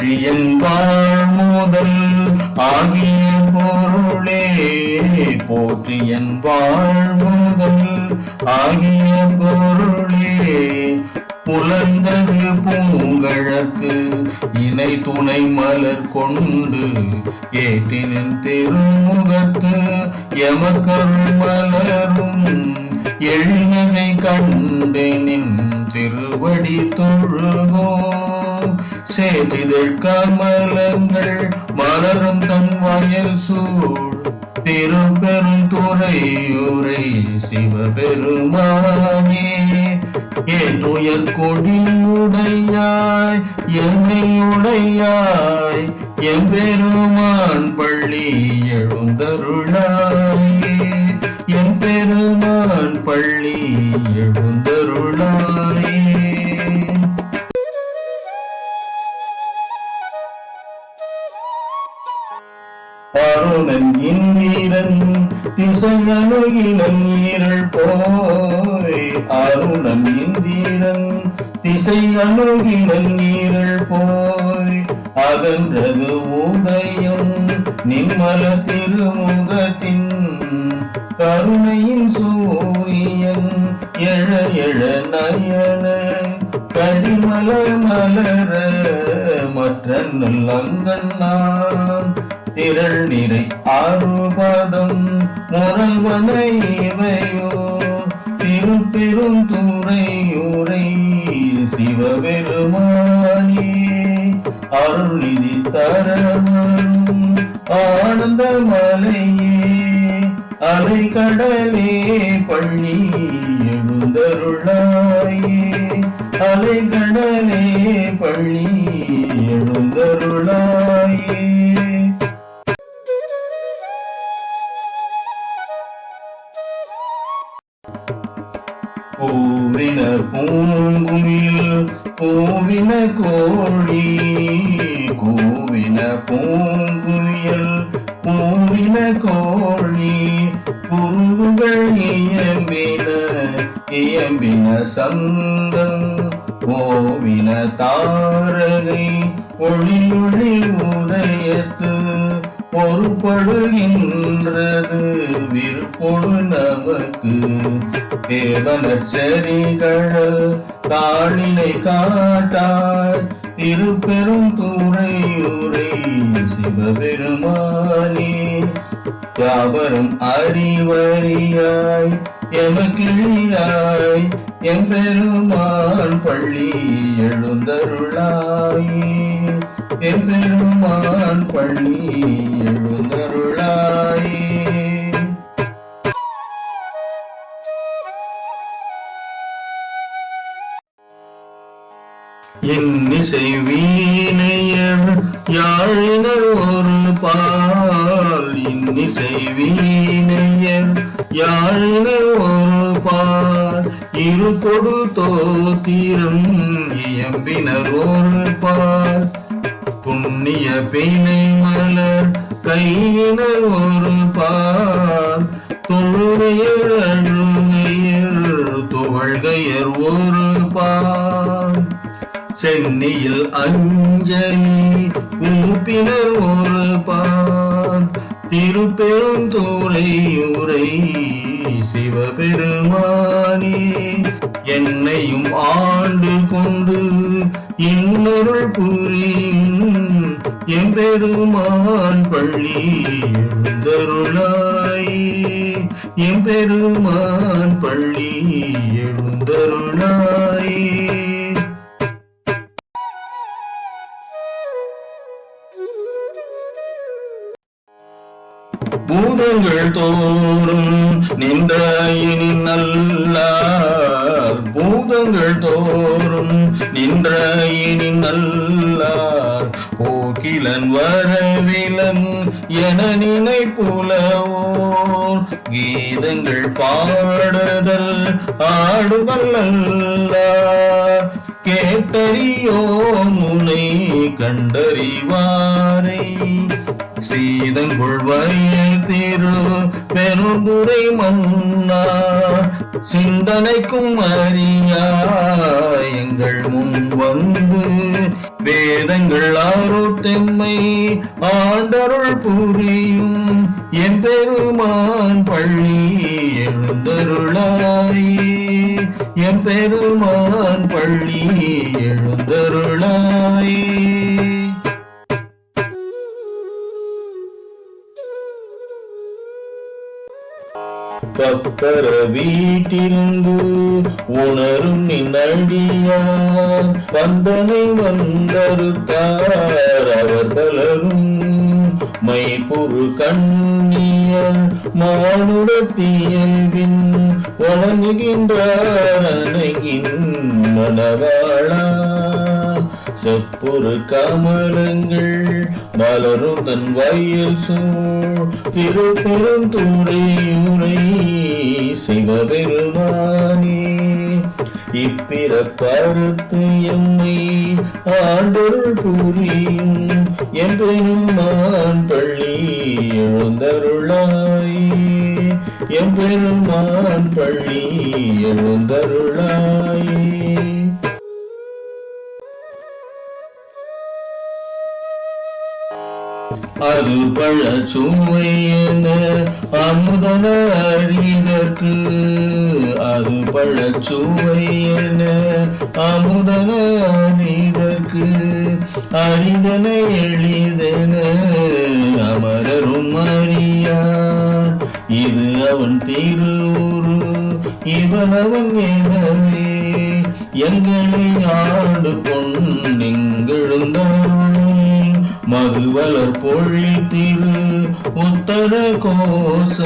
போற்றி வாழ்முதல் ஆகிய பொருளே போற்றியன் வாழ்முதல் ஆகிய பொருளே புலர்ந்தது பூங்கழற்கு இணை துணை மலர் கொண்டு ஏற்றினின் திருமுகத்து எமக்கருள் மலரும் எழினை கண்டு நின் திருவடி தொழுகோம் சேதிதழ் கமலங்கள் மலரும் தன் வயல் சூழ். திருப்பெரும் துறையுரை சிவபெருமானே ஏற்றுயர் கொடியுடையாய் எம்மையுடையாய் எம்பெருமான் பள்ளி எழுந்தருளாயே. திசையணுகினன் ஈரல் போய் அருணம் இந்திரன் திசை அணுகினன் ஈரல் போய் அகன்றது உதயம் நிம்மல திருமுகத்தின் கருணையின் சூரியன் எழ எழ நயன கடிமலர் மலர மற்ற நல்லங்கண்ணான் திரள் நிறை ஆறுபதம் முரல்வனை இவையோ திருப்பெரும் துறையுரை சிவபெருமானே. அருள்நிதி தரவரும் ஆனந்த மலையே. அலை கடலே பள்ளி எழுந்தருளாயே. அலை கடலே பள்ளி எழுந்தருளாயே. கோவின கோழி கோவின பூங்குயில் கோவின கோழி குருவுகள் இயம்பின இயம்பின சங்கம் கோவின தாரகை ஒளி ஒளி உதயத்து. பொறுப்படுகின்றது. விருப்பொடு நமக்கு தேவனச்சரிகள் தாளினை காட்டாய் திருப்பெரும் துறையுரை சிவபெருமானே யாவரும் அறிவறியாய் எமக்கிளியாய் எம்பெருமான் பள்ளி எழுந்தருளாயே. எம்பெருமான் பள்ளி எழுந்தருளாயே. இன்னிசை வீணையர் யாழினர் ஒரு பால்? இன்னிசை வீணையர் யாழினர் ஒரு பால்? இரு கொடு தோத்திரம் இயம்பினர் ஒரு பால். புண்ணிய பிணை மலர் கையினர் ஒரு பால். தொழுகையர் அழுகையர் துவழ்கையர் ஒரு பால். சென்னியில் அஞ்சலி கூப்பினர் ஒரு பால். திருப்பெருந்துறை உரை சிவபெருமானே என்னையும் ஆண்டு கொண்டு இன்னொருள் புரியும் எம்பெருமான் பள்ளி எழுந்தருளாய். எம்பெருமான் பள்ளி எழுந்தருளாய். பூதங்கள் தோறும் நின்ற நல்லார் பூதங்கள் தோறும் நின்ற இனி நல்லார் கிளன் வரவிலன் என நினைப்புலவோர். கீதங்கள் பாடுதல் ஆடுதல் அல்லார் கேட்டறியோ முனை கண்டறிவாரை. சீதங்குள் வயல் திரு பெருந்துரை மன்னா சிந்தனைக்கும் அறியா முன் வந்து வேதங்கள் ஆறுத்தெம்மை ஆண்டருள் புரியும். என் பெருமான் பள்ளி எழுந்தருளாய் என் பெருமான் பள்ளி எழுந்தருளாயே பக்கர வீட்டிருந்து உணரும் நின்னடியார் பந்தனை வந்தருத்தார் அவர் பலரும். மைப்புரு கண்ணியர் மானுடத்தியல்வின் வணங்குகின்றார் அணையின் மணவாளா. செப்புரு கமலங்கள் மலரும் தன் வயல் சூழ். திரு உரை சிவபெருமானே. இப்பிறப்பறுத்து எம்மை ஆண்டருள் புரியும் எம் பெருமான் பள்ளி எழுந்தருளாய். எம் பெருமான் பள்ளி எழுந்தருளாயே. அது பழ பழச்சுவையென அமுதன அறிதற்கு அது பழ பழச்சுவையென அமுதன அறிதற்கு அறிதன எளிதென அமரரும் அறியா. இது அவன் திருவுரு இவன் அவன் எனவே எங்களை ஆண்டு கொண்டு கொண்டெங்கெழுந்தாரும் மதுவலர் பொழில் திரு உத்தர கோச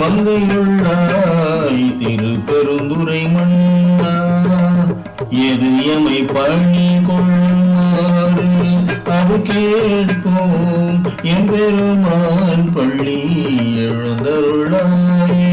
மங்கையுள்ளாய் திரு பெருந்துரை மன்னா. எது எமை பணி கொள்ளுமாறு அது கேட்போம் எம்பெருமான் பள்ளி எழுந்தருளாயே.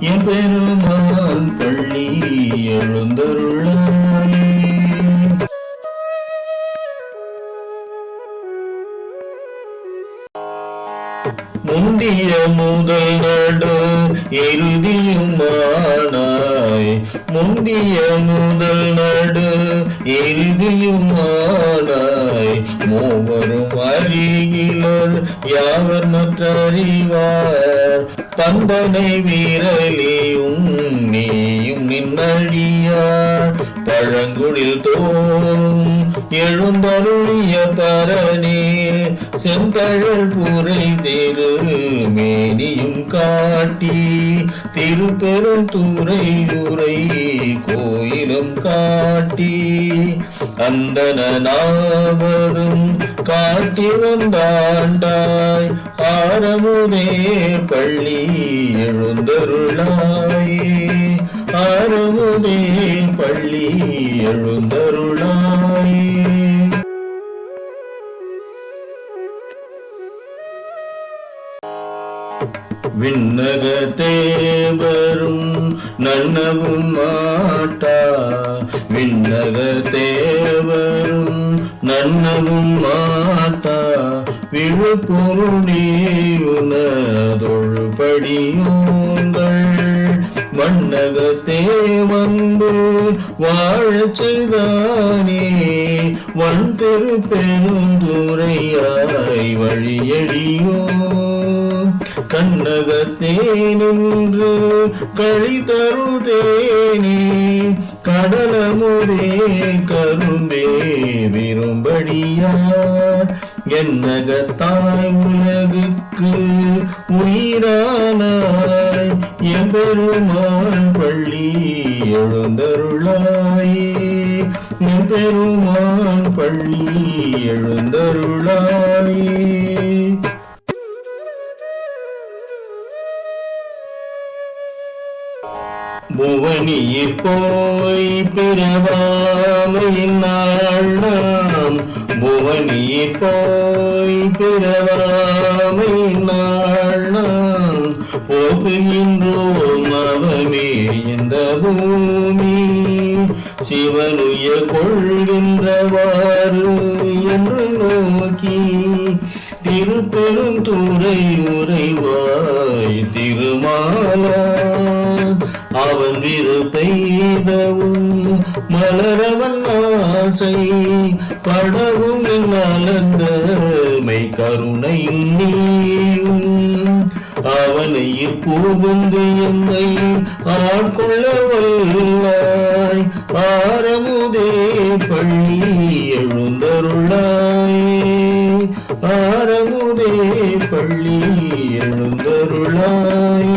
எம்பெருமான் பள்ளி எழுந்தருளாயே. முந்திய முதல் நடு இறுதியுமானாய் முந்திய முதல் நடு இறுதியுமானாய் மூவரும் அறிகிலர் யாவர் மற்றறிவார்? பந்தனை வீரலியும் நீயும் நின்னடியார். பழங்குடில் தோறும் எழுந்தருளிய பரணே செந்தழல் புரை திரு மேனியும் காட்டி திருப்பெரும் துறை உரை கோயிலும் காட்டி அந்தனாவதும் காட்டி வந்தாண்டாய். ஆரமுதே பள்ளி எழுந்தருளாயே. ஆரமுதே பள்ளி எழுந்தருளாய். விண்ணக தேவரும் நன்னவும் மாட்டா. விண்ணக தேவரும் நன்னவும் மாட்டா. விழுப்பொருளியுனதொழுபடியோங்கள் மண்ணகத்தே வந்து வாழச் செய்தானே. வன் திரு பெருந்துரையாய் வழியடியோ கண்ணகத்தே நின்று களி தருதேனே. கடலமுதே கரும்பே விரும்படியார். என்னகத்தாய் உலகுக்கு உயிரானாய் எம்பெருமான் பள்ளி எழுந்தருளாயே. எம்பெருமான் பள்ளி எழுந்தருளாயே. புவனியில் போய் பிறவாமையின் நாள் நாம் புவனியில் போய் பிறவாமையின் நாள் நாம் போகுகின்றோம் அவமே இந்த பூமி. சிவனுய கொள்கின்றவாறு என்று நோக்கி திருப்பெருந்துறை உறைவாய் திருமாலா அவன் விருப்பெய்தவும் மலரவன் ஆசை படவும் நலந்த மெய் கருணையும் நீயும். அவனை புகுந்து என்னை ஆட்கொள்ள வல்லாய். ஆரமுதே பள்ளி எழுந்தருளாய். ஆரமுதே பள்ளி எழுந்தருளாய்.